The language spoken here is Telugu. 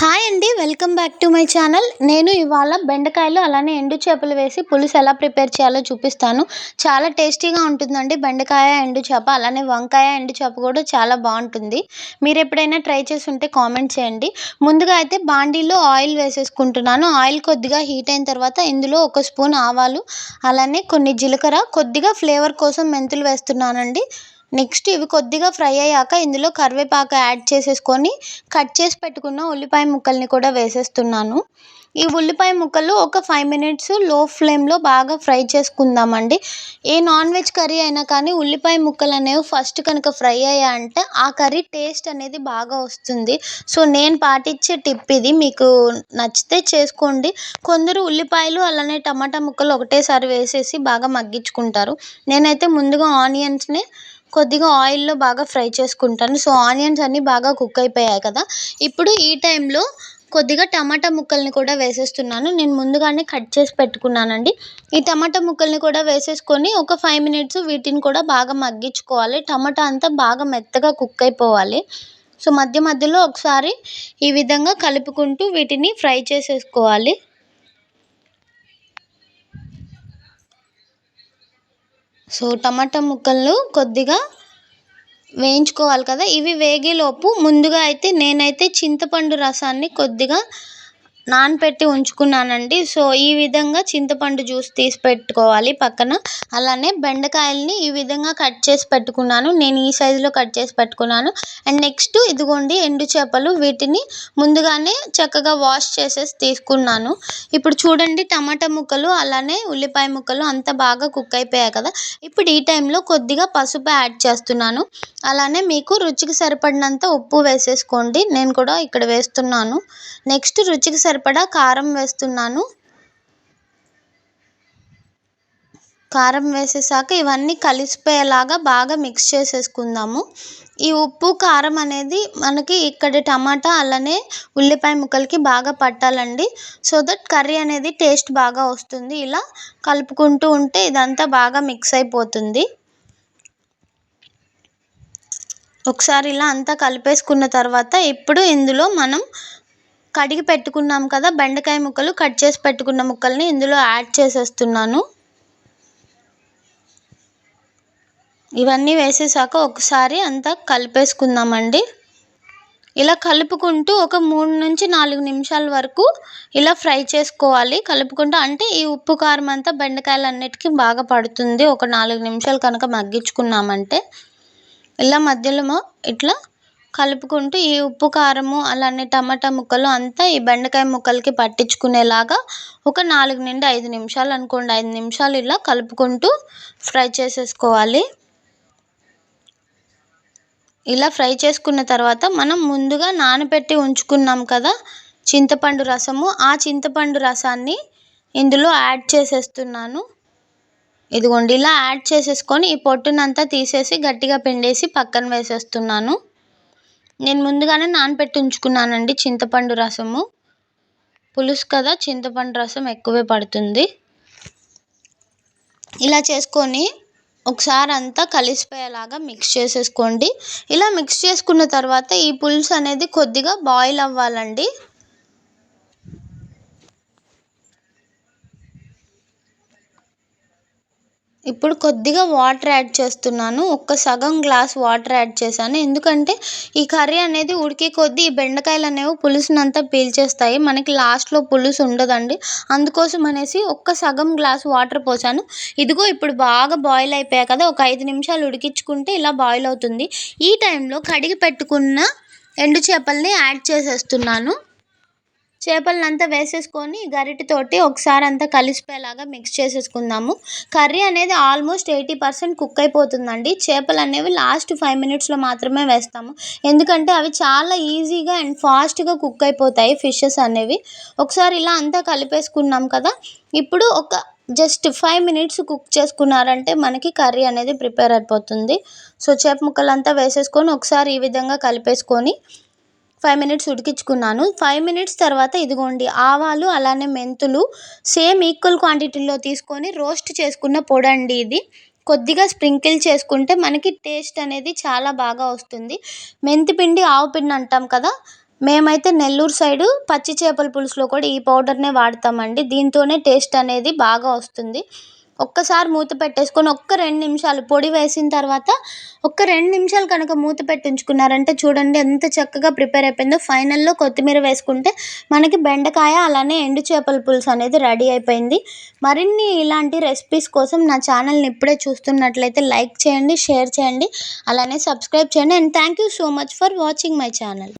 హాయ్ అండి welcome back to my channel. నేను ఇవాళ బెండకాయలు అలానే ఎండు చేపలు వేసి పులుసు ఎలా ప్రిపేర్ చేయాలో చూపిస్తాను. చాలా టేస్టీగా ఉంటుందండి బెండకాయ ఎండు చేప అలానే వంకాయ ఎండు చేప కూడా చాలా బాగుంటుంది. మీరు ఎప్పుడైనా ట్రై చేసి ఉంటే కామెంట్ చేయండి. ముందుగా అయితే బాండీలో ఆయిల్ వేసేసుకుంటున్నాను. ఆయిల్ కొద్దిగా హీట్ అయిన తర్వాత ఇందులో ఒక స్పూన్ ఆవాలు అలానే కొన్ని జీలకర్ర కొద్దిగా ఫ్లేవర్ కోసం మెంతులు వేస్తున్నానండి. నెక్స్ట్ ఇవి కొద్దిగా ఫ్రై అయ్యాక ఇందులో కరివేపాకు యాడ్ చేసేసుకొని కట్ చేసి పెట్టుకున్న ఉల్లిపాయ ముక్కల్ని కూడా వేసేస్తున్నాను. ఈ ఉల్లిపాయ ముక్కలు ఒక ఫైవ్ మినిట్స్లో ఫ్లేమ్లో బాగా ఫ్రై చేసుకుందామండి. ఏ నాన్ వెజ్ కర్రీ అయినా కానీ ఉల్లిపాయ ముక్కలు అనేవి ఫస్ట్ కనుక ఫ్రై అయ్యా అంటే ఆ కర్రీ టేస్ట్ అనేది బాగా వస్తుంది. సో నేను పాటించే టిప్ ఇది. మీకు నచ్చితే చేసుకోండి. కొందరు ఉల్లిపాయలు అలానే టమాటా ముక్కలు ఒకటేసారి వేసేసి బాగా మగ్గించుకుంటారు. నేనైతే ముందుగా ఆనియన్స్ని కొద్దిగా ఆయిల్లో బాగా ఫ్రై చేసుకుంటాను. సో ఆనియన్స్ అన్నీ బాగా కుక్ అయిపోయాయి కదా. ఇప్పుడు ఈ టైంలో కొద్దిగా టమాటా ముక్కల్ని కూడా వేసేస్తున్నాను. నేను ముందుగానే కట్ చేసి పెట్టుకున్నానండి. ఈ టమాటా ముక్కల్ని కూడా వేసేసుకొని ఒక ఫైవ్ మినిట్స్ వీటిని కూడా బాగా మగ్గించుకోవాలి. టమాటా అంతా బాగా మెత్తగా కుక్ అయిపోవాలి. సో మధ్య మధ్యలో ఒకసారి ఈ విధంగా కలుపుకుంటూ వీటిని ఫ్రై చేసేసుకోవాలి. సో టమాటా ముక్కలు కొద్దిగా వేయించుకోవాలి కదా. ఇవి వేగేలోపు ముందుగా అయితే నేనైతే చింతపండు రసాన్ని కొద్దిగా నానపెట్టి ఉంచుకున్నానండి. సో ఈ విధంగా చింతపండు జ్యూస్ తీసి పెట్టుకోవాలి పక్కన. అలానే బెండకాయల్ని ఈ విధంగా కట్ చేసి పెట్టుకున్నాను. నేను ఈ సైజులో కట్ చేసి పెట్టుకున్నాను. అండ్ నెక్స్ట్ ఇదిగోండి ఎండు చేపలు. వీటిని ముందుగానే చక్కగా వాష్ చేసేసి తీసుకున్నాను. ఇప్పుడు చూడండి టమాటా ముక్కలు అలానే ఉల్లిపాయ ముక్కలు అంత బాగా కుక్ అయిపోయాయి కదా. ఇప్పుడు ఈ టైంలో కొద్దిగా పసుపు యాడ్ చేస్తున్నాను. అలానే మీకు రుచికి సరిపడినంత ఉప్పు వేసేసుకోండి. నేను కూడా ఇక్కడ వేస్తున్నాను. నెక్స్ట్ రుచికి సరిపడా కారం వేస్తున్నాను. కారం వేసేసాక ఇవన్నీ కలిసిపోయేలాగా బాగా మిక్స్ చేసేసుకుందాము. ఈ ఉప్పు కారం అనేది మనకి ఇక్కడ టమాటా అలానే ఉల్లిపాయ ముక్కలకి బాగా పట్టాలండి. సో దట్ కర్రీ అనేది టేస్ట్ బాగా వస్తుంది. ఇలా కలుపుకుంటూ ఉంటే ఇదంతా బాగా మిక్స్ అయిపోతుంది. ఒకసారి ఇలా అంతా కలిపేసుకున్న తర్వాత ఇప్పుడు ఇందులో మనం కడిగి పెట్టుకున్నాం కదా బెండకాయ ముక్కలు కట్ చేసి పెట్టుకున్న ముక్కల్ని ఇందులో యాడ్ చేసేస్తున్నాను. ఇవన్నీ వేసేసాక ఒకసారి అంతా కలిపేసుకుందామండి. ఇలా కలుపుకుంటూ ఒక మూడు నుంచి నాలుగు నిమిషాల వరకు ఇలా ఫ్రై చేసుకోవాలి. కలుపుకుంటూ అంటే ఈ ఉప్పు కారం అంతా బెండకాయలు అన్నిటికీ బాగా పడుతుంది. ఒక నాలుగు నిమిషాలు కనుక మగ్గించుకున్నామంటే ఇలా మధ్యలో ఇట్లా కలుపుకుంటూ ఈ ఉప్పు కారము అలానే టమాటా ముక్కలు అంతా ఈ బెండకాయ ముక్కలకి పట్టించుకునేలాగా ఒక నాలుగు నుండి ఐదు నిమిషాలు అనుకోండి. ఐదు నిమిషాలు ఇలా కలుపుకుంటూ ఫ్రై చేసేసుకోవాలి. ఇలా ఫ్రై చేసుకున్న తర్వాత మనం ముందుగా నానబెట్టి ఉంచుకున్నాం కదా చింతపండు రసము. ఆ చింతపండు రసాన్ని ఇందులో యాడ్ చేసేస్తున్నాను. ఇదిగోండి ఇలా యాడ్ చేసేసుకొని ఈ పొట్టునంతా తీసేసి గట్టిగా పిండేసి పక్కన వేసేస్తున్నాను. నేను ముందుగానే నానబెట్టి ఉంచుకున్నానండి చింతపండు రసము. పులుసు కదా చింతపండు రసం ఎక్కువే పడుతుంది. ఇలా చేసుకొని ఒకసారి అంతా కలిసిపోయేలాగా మిక్స్ చేసేసుకోండి. ఇలా మిక్స్ చేసుకున్న తర్వాత ఈ పులుసు అనేది కొద్దిగా బాయిల్ అవ్వాలండి. ఇప్పుడు కొద్దిగా వాటర్ యాడ్ చేస్తున్నాను. ఒక్క సగం గ్లాస్ వాటర్ యాడ్ చేశాను. ఎందుకంటే ఈ కర్రీ అనేది ఉడికే కొద్దీ ఈ బెండకాయలు అనేవి పులుసునంతా పీల్చేస్తాయి. మనకి లాస్ట్లో పులుసు ఉండదండి. అందుకోసం అనేసి ఒక్క సగం గ్లాస్ వాటర్ పోసాను. ఇదిగో ఇప్పుడు బాగా బాయిల్ అయిపోయాయి కదా ఒక ఐదు నిమిషాలు ఉడికించుకుంటే ఇలా బాయిల్ అవుతుంది. ఈ టైంలో కడిగి పెట్టుకున్న ఎండు చేపల్ని యాడ్ చేసేస్తున్నాను. చేపలనంతా వేసేసుకొని గరిటెతోటి ఒకసారి అంతా కలిసిపోయేలాగా మిక్స్ చేసేసుకుందాము. కర్రీ అనేది ఆల్మోస్ట్ ఎయిటీ పర్సెంట్ కుక్ అయిపోతుందండి. చేపలు అనేవి లాస్ట్ ఫైవ్ మినిట్స్లో మాత్రమే వేస్తాము. ఎందుకంటే అవి చాలా ఈజీగా అండ్ ఫాస్ట్గా కుక్ అయిపోతాయి ఫిషెస్ అనేవి. ఒకసారి ఇలా అంతా కలిపేసుకున్నాం కదా ఇప్పుడు ఒక జస్ట్ ఫైవ్ మినిట్స్ కుక్ చేసుకున్నారంటే మనకి కర్రీ అనేది ప్రిపేర్ అయిపోతుంది. సో చేప ముక్కలంతా వేసేసుకొని ఒకసారి ఈ విధంగా కలిపేసుకొని ఫైవ్ మినిట్స్ ఉడికించుకున్నాను. ఫైవ్ మినిట్స్ తర్వాత ఇదిగోండి ఆవాలు అలానే మెంతులు సేమ్ ఈక్వల్ క్వాంటిటీలో తీసుకొని రోస్ట్ చేసుకున్న పొడి అండి ఇది. కొద్దిగా స్ప్రింకిల్ చేసుకుంటే మనకి టేస్ట్ అనేది చాలా బాగా వస్తుంది. మెంతి పిండి ఆవు పిండి అంటాం కదా మేమైతే నెల్లూరు సైడు పచ్చి చేపల పులుసులో కూడా ఈ పౌడర్నే వాడతామండి. దీంతోనే టేస్ట్ అనేది బాగా వస్తుంది. ఒక్కసారి మూత పెట్టేసుకొని ఒక్క రెండు నిమిషాలు పొడి వేసిన తర్వాత ఒక్క రెండు నిమిషాలు కనుక మూత పెట్టి ఉంచుకున్నారంటే చూడండి ఎంత చక్కగా ప్రిపేర్ అయిపోయిందో. ఫైనల్లో కొత్తిమీర వేసుకుంటే మనకి బెండకాయ అలానే ఎండు చేపల పులుసు అనేది రెడీ అయిపోయింది. మరిన్ని ఇలాంటి రెసిపీస్ కోసం నా ఛానల్ని ఇప్పుడే చూస్తున్నట్లయితే లైక్ చేయండి షేర్ చేయండి అలానే సబ్స్క్రైబ్ చేయండి. And thank you so much for watching my channel.